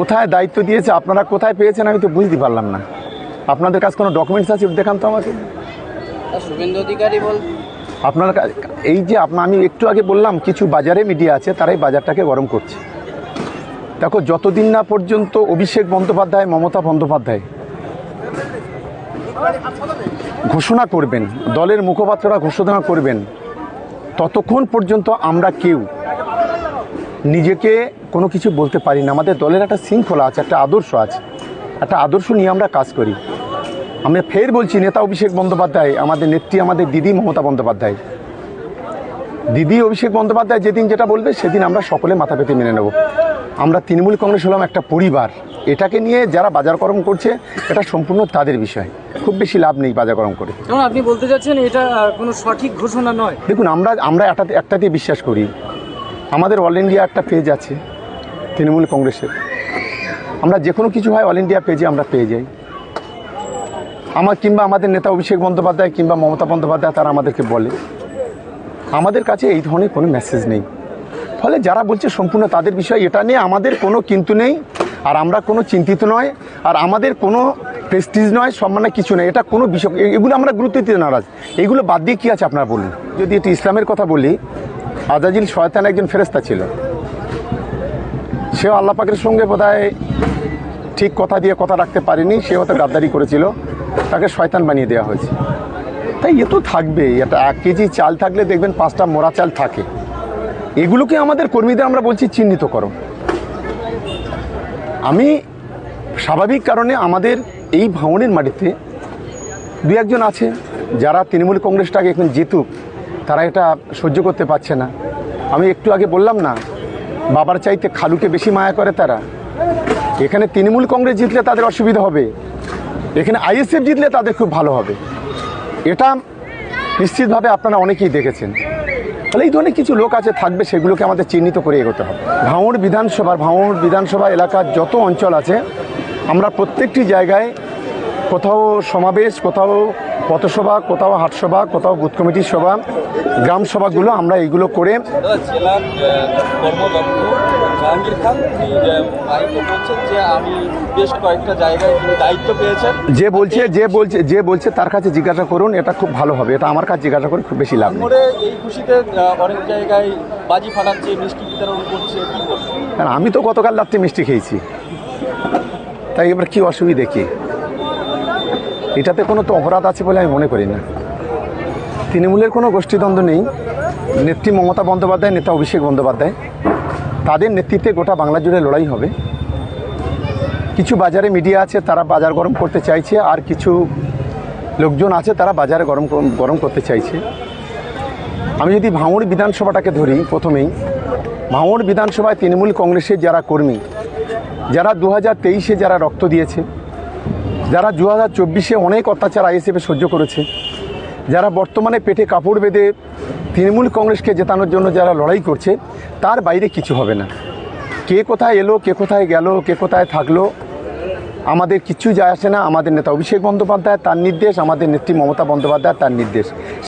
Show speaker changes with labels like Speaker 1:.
Speaker 1: কোথায় দায়িত্ব দিয়েছে আপনারা কোথায় পেয়েছেন আমি তো বুঝতে পারলাম না। আপনাদের কাছে কোনো ডকুমেন্টস আছে দেখান তো আমাকে।
Speaker 2: শুভেন্দু অধিকারী বল
Speaker 1: আপনার এই যে আপনার আমি একটু আগে বললাম কিছু বাজারে মিডিয়া আছে তারাই বাজারটাকে গরম করছে। দেখো যতদিন না পর্যন্ত অভিষেক বন্দ্যোপাধ্যায় মমতা বন্দ্যোপাধ্যায় ঘোষণা করবেন দলের মুখপাত্ররা ঘোষণা করবেন ততক্ষণ পর্যন্ত আমরা কেউ নিজেকে কোনো কিছু বলতে পারি না। আমাদের দলের একটা শৃঙ্খলা আছে একটা আদর্শ আছে। একটা আদর্শ নিয়ে আমরা কাজ করি। আমরা ফের বলছি নেতা অভিষেক বন্দ্যোপাধ্যায় আমাদের নেত্রী আমাদের দিদি মমতা বন্দ্যোপাধ্যায়। দিদি অভিষেক বন্দ্যোপাধ্যায় যেদিন যেটা বলবে সেদিন আমরা সকলে মাথা পেতে মেনে নেব। আমরা তৃণমূল কংগ্রেস হলাম একটা পরিবার। এটাকে নিয়ে যারা বাজার গরম করছে এটা সম্পূর্ণ তাদের বিষয়। খুব বেশি লাভ নেই বাজার গরম করে।
Speaker 3: আপনি বলতে চাচ্ছেন এটা কোনো সঠিক ঘোষণা নয়।
Speaker 1: দেখুন আমরা আমরা একটা একটাতে বিশ্বাস করি। আমাদের অল ইন্ডিয়া একটা পেজ আছে, তৃণমূল কংগ্রেসের। আমরা যে কোনো কিছু হয় অল ইন্ডিয়া পেজে আমরা পেয়ে যাই। আমার কিংবা আমাদের নেতা অভিষেক বন্দ্যোপাধ্যায় কিংবা মমতা বন্দ্যোপাধ্যায় তারা আমাদেরকে বলে। আমাদের কাছে এই ধরনের কোনো মেসেজ নেই। ফলে যারা বলছে সম্পূর্ণ তাদের বিষয়, এটা নিয়ে আমাদের কোনো কিন্তু নেই, আর আমরা কোনো চিন্তিত নয়, আর আমাদের কোনো প্রেস্টিজ নয়, সম্মানে কিছু নেই এটা কোনো বিষয়, এগুলো আমরা গুরুত্ব দিতে নারাজ। এগুলো বাদ দিয়ে কী আছে আপনারা বলুন? যদি এটি ইসলামের কথা বলি আজাজিল শয়তান একজন ফেরেস্তা ছিল। সেও আল্লাহ পাকের সঙ্গে বোধহয় ঠিক কথা দিয়ে কথা রাখতে পারেনি সে হয়তো গাদ্দারি করেছিল। তাকে শয়তান বানিয়ে দেওয়া হয়েছে। তাই এ তো থাকবেই এটা এক কেজি চাল থাকলে দেখবেন পাঁচটা মোড়া চাল থাকে। এগুলোকে আমাদের কর্মীদের আমরা বলছি চিহ্নিত করো। আমি স্বাভাবিক কারণে আমাদের এই ভাঙনের মাটিতে দু একজন আছে, যারা তৃণমূল কংগ্রেসটাকে এখন জিতুক। তারা এটা সহ্য করতে পারছে না। আমি একটু আগে বললাম না, বাবার চাইতে খালুকে বেশি মায়া করে তারা। এখানে তৃণমূল কংগ্রেস জিতলে তাদের অসুবিধা হবে। এখানে আইএসএফ জিতলে তাদের খুব ভালো হবে। এটা নিশ্চিতভাবে আপনারা অনেকেই দেখেছেন। তাহলে এই ধরনের কিছু লোক আছে, থাকবে, সেগুলোকে আমাদের চিহ্নিত করে এগোতে হবে। ভাঙড় বিধানসভার ভাঙড় বিধানসভা এলাকার যত অঞ্চল আছে, আমরা প্রত্যেকটি জায়গায় কোথাও সমাবেশ, কোথাও পথসভা কোথাও হাটসভা কোথাও বুথ কমিটির সভা গ্রাম সভাগুলো আমরা এইগুলো করে
Speaker 4: যে বেশ কয়েকটা জায়গায় তিনি দায়িত্ব পেয়েছেন
Speaker 1: যে বলছে যে বলছে যে বলছে তার কাছে জিজ্ঞাসা করুন এটা খুব ভালো হবে এটা আমার কাছে জিজ্ঞাসা করে খুব বেশি লাভ
Speaker 4: এই খুশিতে অনেক জায়গায় বাজি ফাটাচ্ছে মিষ্টি বিতরণ করছে
Speaker 1: আমি তো গতকাল রাত্রে মিষ্টি খেয়েছি। তাই এবার কি অসুবিধে কি? এটাতে কোনো তো অপরাধ আছে বলে আমি মনে করি না। তৃণমূলের কোনো গোষ্ঠীদ্বন্দ্ব নেই। নেত্রী মমতা বন্দ্যোপাধ্যায়, নেতা অভিষেক বন্দ্যোপাধ্যায়। তাদের নেতৃত্বে গোটা বাংলা জুড়ে লড়াই হবে। কিছু বাজারে মিডিয়া আছে, তারা বাজার গরম করতে চাইছে, আর কিছু লোকজন আছে, তারা বাজারে গরম গরম করতে চাইছে। আমি যদি ভাঙড় বিধানসভাটাকে ধরি প্রথমেই, ভাঙড় বিধানসভায় তৃণমূল কংগ্রেসের যারা কর্মী, যারা দু হাজার যারা রক্ত দিয়েছে যারা দু হাজার চব্বিশে অনেক অত্যাচার আইএসএফে সহ্য করেছে, যারা বর্তমানে পেটে কাপড় বেঁধে তৃণমূল কংগ্রেসকে জেতানোর জন্য যারা লড়াই করছে, তার বাইরে কিছু হবে না। কে কোথায় এলো, কে কোথায় গেল, কে কোথায় থাকল, আমাদের কিচ্ছু যায় আসে না। আমাদের নেতা অভিষেক বন্দ্যোপাধ্যায় তার নির্দেশ, আমাদের নেত্রী মমতা বন্দ্যোপাধ্যায় তার নির্দেশ।